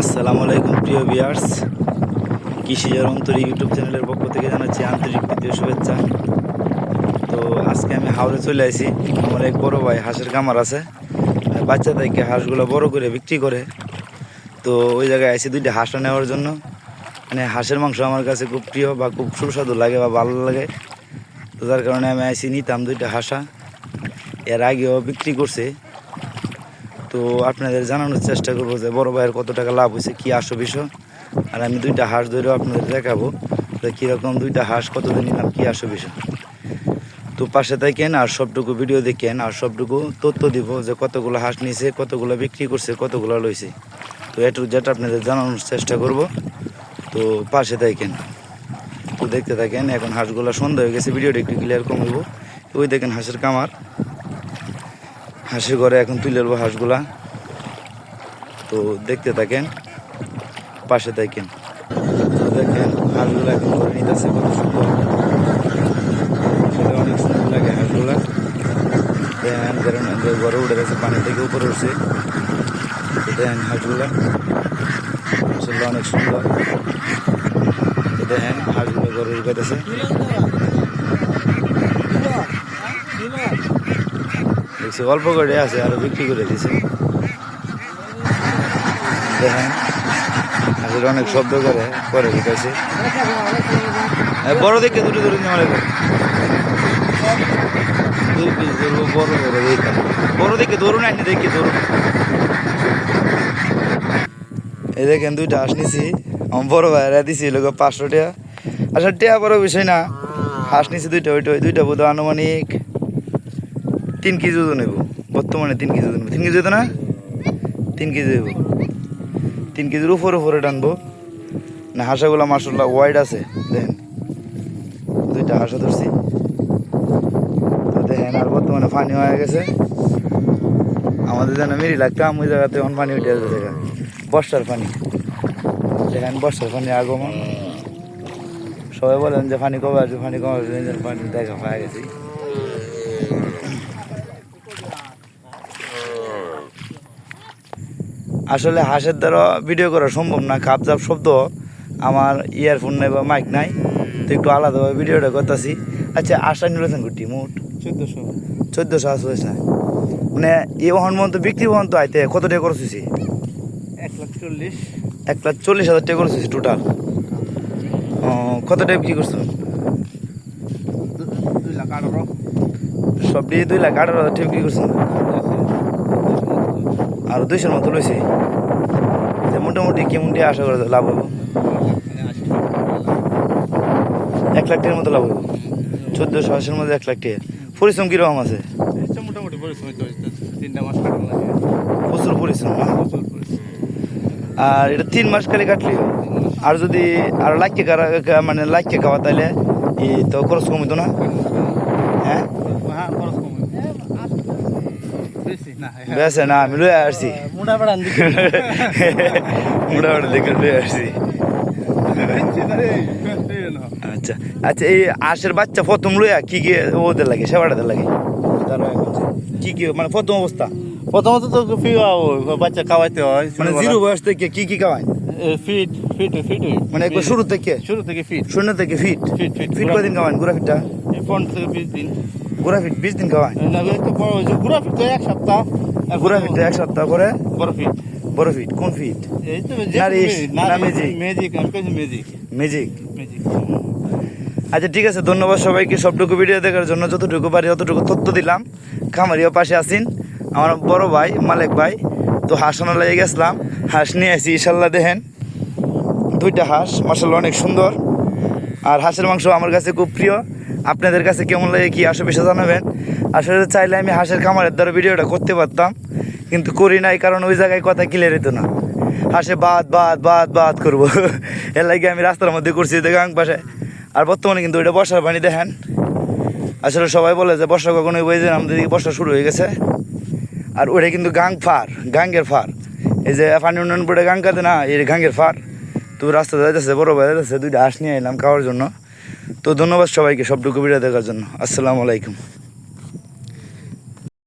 আসসালামু আলাইকুম, প্রিয় বিয়ার্স কৃষিজার অন্তরী ইউটিউব চ্যানেলের পক্ষ থেকে জানাচ্ছি আন্তরিক প্রীতীয় শুভেচ্ছা। তো আজকে আমি হাওড়ে চলে আসি আমার এক বড় ভাই হাঁসের কামার আছে। বাচ্চা থেকে হাঁসগুলো বড় করে বিক্রি করে। তো ওই জায়গায় আসি দুইটা হাঁসটা নেওয়ার জন্য। মানে হাঁসের মাংস আমার কাছে খুব প্রিয় বা খুব সুস্বাদু লাগে বা ভালো লাগে। তো যার কারণে আমি আসি নিতাম দুইটা হাঁসা। এর আগেও বিক্রি করছে। তো আপনাদের জানানোর চেষ্টা করব যে বড় ভাইয়ের কত টাকা লাভ হয়েছে, কি আসো বিষয় আর আমি দুইটা হাঁস ধরেও আপনাদের দেখাবো যে কীরকম দুইটা হাঁস কতদিন নিলাম, কী আসো বিষয় তো পাশে থাকেন আর সবটুকু ভিডিও দেখেন আর সবটুকু তথ্য দিব যে কতগুলো হাঁস নিছে, কতগুলো বিক্রি করছে, কতগুলো লইছে। তো এটুকু যেটা আপনাদের জানানোর চেষ্টা করব। তো পাশে থাকেন। তো দেখতে থাকেন, এখন হাঁসগুলো সন্ধ্যা হয়ে গেছে, ভিডিওটা একটু ক্লিয়ার কমবো। ওই দেখেন হাঁসের কামার হাঁসের ঘরে এখন তুলে নেব হাঁসগুলা। তো দেখতে থাকেন, পাশে থাকেন। তো দেখেন, হাঁসগুলা এখন ঘরে নিতেছে, কত সুন্দর। অনেক সুন্দর লাগে হাঁসগুলা। দেখেন কারণ ঘরে উঠে গেছে, পানি থেকে উপরে উঠছে। তো দেখেন হাঁসগুলা। আসলে অনেক সুন্দর। দেখেন, হাঁসগুলো ঘরে ঢুকাইতেছে। দেখছি অল্প করে আছে আরও বিক্রি করে দিছে। দেখেন আসলে অনেক শব্দ করে পরে ঢুকাইছে। হ্যাঁ, বড় দেখে দুটো ধরে নিয়ে ধরুন দেখি ধরুন। এই দেখেন দুইটা আমার বড় ভাইরা দিছি লোক পাঁচশো টাকা। আসলে টাকা বড় বিষয় না। হাঁস দুইটা ওইটা ওই দুইটা বোধ আনুমানিক তিন কেজি ওজন নেব বর্তমানে তিন কেজি ওজন তিন কেজি হতো না? তিন কেজি দেবো তিন কেজির উপরে উপরে টানবো। না, হাঁসাগুলো মার্শাল্লাহ ওয়াইড আছে, দেখেন। দুইটা হাঁসা ধরছি। তো দেখেন, আর বর্তমানে পানি হয়ে গেছে। আমাদের যেন মেরি লাগতাম ওই জায়গাতে এখন পানি উঠে যাচ্ছে দেখা বর্ষার পানি। দেখেন, বর্ষার পানি আগমন। সবাই বলেন যে পানি কবে আসবে, পানি কবে আসবে পানি দেখা পাওয়া গেছি। আসলে হাঁসের দ্বারা ভিডিও করা সম্ভব না। কাপজাপ শব্দ আমার ইয়ারফোন নাই বা মাইক নাই। তো একটু আলাদাভাবে ভিডিওটা করতেছি। আচ্ছা আশা নিয়েছেন গুটি মোট চোদ্দশো। চোদ্দোশো আশি হয়েছে। না মানে এই ওহন মন্ত বিক্রি ওহন তো আইতে কত টাকা খরচ এক লাখ চল্লিশ। এক লাখ চল্লিশ হাজার টাকা হয়েছে টোটাল কত টাকা বিক্রি করছ? দুই লাখ আঠারো। সব দিয়ে দুই লাখ আঠারো হাজার টাকা বিক্রি করছ? আর দুইশোর মতো লইছে। যে মোটামুটি কেমন দিয়ে আশা করা লাভ হব এক লাখ টাকার মতো লাভ হব চোদ্দোশো আশির মধ্যে এক লাখ টাকা। পরিশ্রম কীরকম আছে? মোটামুটি পরিশ্রম তিনটা মাস প্রচুর পরিশ্রম না? আর এটা তিন মাস খালি কাটলি আর যদি আর লাইকে মানে লাইকে খাওয়া তাহলে তো খরচ কমিত না হ্যাঁ হ্যাঁ খরচ কম বেশি না বেছে না আমি লয়ে আসছি। মোটা বেড়ান দিকে লয়ে আসছি। আচ্ছা আচ্ছা এই আশের বাচ্চা প্রথম লইয়া কি কি ওদের লাগে সেবাটাদের লাগে? কি কি মানে প্রথম অবস্থা? প্রথমত তো বাচ্চা খাওয়াইতে হয় মানে জিরো বয়স থেকে কি কি খাওয়ায়? ফিট ফিট ফিট মানে একবার শুরু থেকে? শুরু থেকে ফিট শূন্য থেকে ফিট ফিট ফিট ফিট কদিন খাওয়ান গোড়া ফিটটা পনেরো থেকে বিশ দিন। গোড়া ফিট বিশ দিন খাওয়ায় না একটু বড় হয়েছে। গুড়া ফিট এক সপ্তাহ। গোড়া ফিটটা এক সপ্তাহ করে বড় ফিট বড় ফিট কোন ফিট নারিশ, না ম্যাজিক? ম্যাজিক ম্যাজিক ম্যাজিক আচ্ছা ঠিক আছে ধন্যবাদ সবাইকে। সবটুকু ভিডিও দেখার জন্য যতটুকু পারি অতটুকু তথ্য দিলাম। খামারিও পাশে আসিন আমার বড় ভাই মালিক ভাই। তো হাঁস আনা লেগে গেছিলাম। হাঁস নিয়ে আসি ইশাল্লাহ দেখেন। দুইটা হাঁস মাসাল্লাহ অনেক সুন্দর। আর হাঁসের মাংস আমার কাছে খুব প্রিয়। আপনাদের কাছে কেমন লাগে কি আসে বেশি জানাবেন। আসলে চাইলে আমি হাঁসের খামারের দ্বারা ভিডিওটা করতে পারতাম, কিন্তু করি নাই কারণ ওই জায়গায় কথা ক্লিয়ার হতো না। হাঁসে বাদ বাদ বাদ বাদ করব। এর লাগে আমি রাস্তার মধ্যে করছি গাং পাশে। আর বর্তমানে কিন্তু ওইটা বর্ষার পানি দেখেন। আসলে সবাই বলে যে বর্ষা কখনো বই যে আমাদের দিকে বর্ষা শুরু হয়ে গেছে। আর ওটা কিন্তু গাং ফার, গাঙ্গের ফার। এই যে পানি উন্নয়ন বোর্ডে গাং কাটে না, এই গাঙ্গের ফার। তো রাস্তা যাইতেছে, বড় ভাই যাইতেছে, দুইটা হাঁস নিয়ে এলাম খাওয়ার জন্য। তো ধন্যবাদ সবাইকে সবটুকু ভিডিও দেখার জন্য। আসসালামু আলাইকুম।